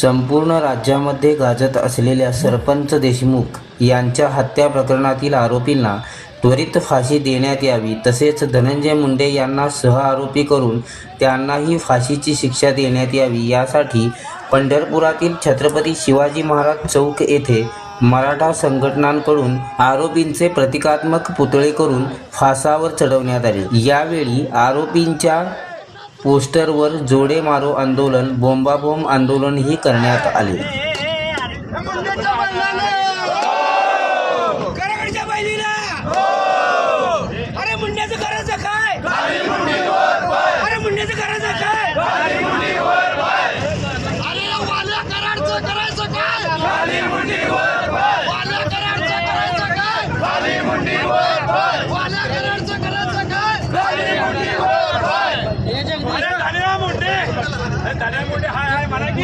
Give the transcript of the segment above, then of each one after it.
संपूर्ण राज्यामध्ये गाजत असलेल्या सरपंच देशमुख यांच्या हत्या प्रकरणातील आरोपींना त्वरित फाशी देण्यात यावी तसेच धनंजय मुंडे यांना सहआरोपी करून त्यांनाही फाशीची शिक्षा देण्यात यावी यासाठी पंढरपुरातील छत्रपती शिवाजी महाराज चौक येथे मराठा संघटनांकडून आरोपींचे प्रतिकात्मक पुतळे करून फासावर चढवण्यात आले. यावेळी आरोपींच्या पोस्टरवर जोडे मारो आंदोलन बोंबाबोंब आंदोलनही करण्यात आले कराकडच्या बैलीला अरे मुंड्याचं करायचं काय अरे मुंड्याचं करायचं काय अरे या वाल्या कराडचं करायचं काय वाल्या कराडचं करायचं काय वाल्या कराडचं करायचं काय अरे धन्या मुंडे मुंडे हाय हाय म्हणा की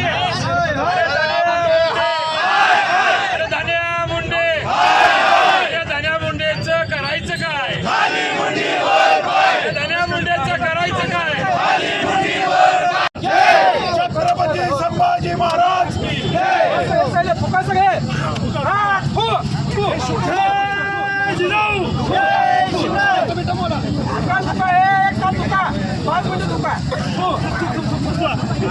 अरे धन्या मुंडे अरे धन्या मुंडेचं करायचं काय? धन्या मुंडेचं करायचं काय? छत्रपती संभाजी महाराज की फुका सगळे. हा. तुम्ही समोर. Yeah.